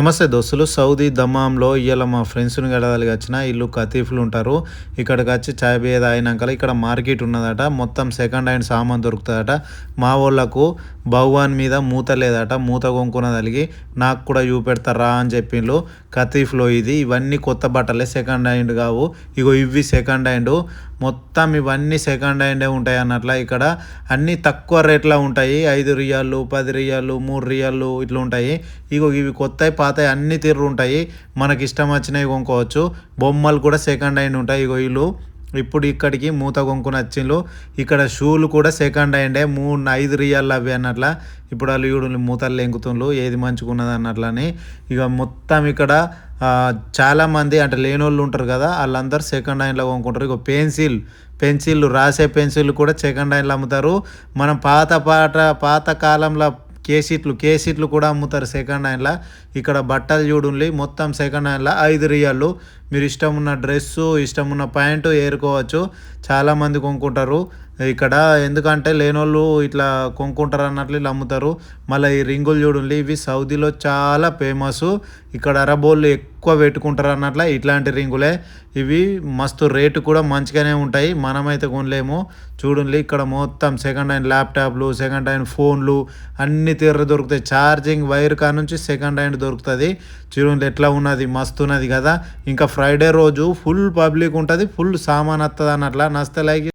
నమస్తే దోస్తులు సౌదీ దమ్మాంలో ఇవాళ మా ఫ్రెండ్స్ని గడదాలికి వచ్చిన ఇల్లు కతీఫ్లు ఉంటారు. ఇక్కడికి వచ్చి చాయ్ బేద అయినాక ఇక్కడ మార్కెట్ ఉన్నదట. మొత్తం సెకండ్ హ్యాండ్ సామాన్ దొరుకుతుందట. మా వాళ్ళకు భగవాన్ మీద మూత లేదట. మూత కొనుక్కున్నదలిగి నాకు కూడా చూపెడతారా అని చెప్పిండ్రు కతీఫ్లో ఇది. ఇవన్నీ కొత్త బట్టలే సెకండ్ హ్యాండ్ కావు. ఇగో ఇవి సెకండ్ హ్యాండ్. మొత్తం ఇవన్నీ సెకండ్ హ్యాండే ఉంటాయి అన్నట్ల. ఇక్కడ అన్నీ తక్కువ రేట్లో ఉంటాయి. ఐదు రియాలు పది రియాలు మూడు రియాలు ఇట్లా ఉంటాయి. ఇగో ఇవి కొత్తవి పాతవి అన్ని తీర్రు ఉంటాయి. మనకి ఇష్టం వచ్చినవి కొనుక్కోవచ్చు. బొమ్మలు కూడా సెకండ్ హ్యాండ్ ఉంటాయి. ఇగో వీళ్ళు ఇప్పుడు ఇక్కడికి మూత కొనుక్కుని వచ్చిండ్రు ఇక్కడ షూలు కూడా సెకండ్ హ్యాండే మూడు ఐదు రియాలు అవి అన్నట్ల. ఇప్పుడు వాళ్ళు మూతలు లెంకుతుండ్రు ఏది మంచిగా ఉన్నది అన్నట్లని. ఇక మొత్తం ఇక్కడ చాలామంది అంటే లేని వాళ్ళు ఉంటారు కదా వాళ్ళందరూ సెకండ్ హ్యాండ్లో కొనుక్కుంటారు. ఇక పెన్సిల్ పెన్సిల్ రాసే పెన్సిల్ కూడా సెకండ్ హ్యాండ్లో అమ్ముతారు. మనం పాత పాట పాత కాలంలో కేసీట్లు కేసీట్లు కూడా అమ్ముతారు సెకండ్ హ్యాండ్లో ఇక్కడ బట్టలు చూడండి మొత్తం సెకండ్ హ్యాండ్లో ఐదు రియాలు. మీరు ఇష్టం ఉన్న డ్రెస్సు ఇష్టం ఉన్న ప్యాంటు ఏరుకోవచ్చు. చాలామంది కొనుక్కుంటారు. ఇక్కడ ఎందుకంటే లేనోళ్ళు ఇట్లా కొనుక్కుంటారు అన్నట్లు ఇలా అమ్ముతారు. మళ్ళీ ఈ రింగులు చూడండి ఇవి సౌదీలో చాలా ఫేమస్. ఇక్కడ అరబోళ్ళు ఎక్కువ పెట్టుకుంటారు అన్నట్ల ఇట్లాంటి రింగులే. ఇవి మస్తు రేటు కూడా మంచిగానే ఉంటాయి. మనమైతే కొనలేము. చూడండి ఇక్కడ మొత్తం సెకండ్ హ్యాండ్ ల్యాప్టాప్లు సెకండ్ హ్యాండ్ ఫోన్లు అన్ని తీర్ర దొరుకుతాయి. ఛార్జింగ్ వైర్ కా నుంచి సెకండ్ హ్యాండ్ దొరుకుతుంది. చూడండి ఎట్లా ఉన్నది మస్తు ఉన్నది కదా. ఇంకా ఫ్రైడే రోజు ఫుల్ పబ్లిక్ ఉంటుంది ఫుల్ సామాన్ వస్తుంది అన్నట్ల నస్తే లైక్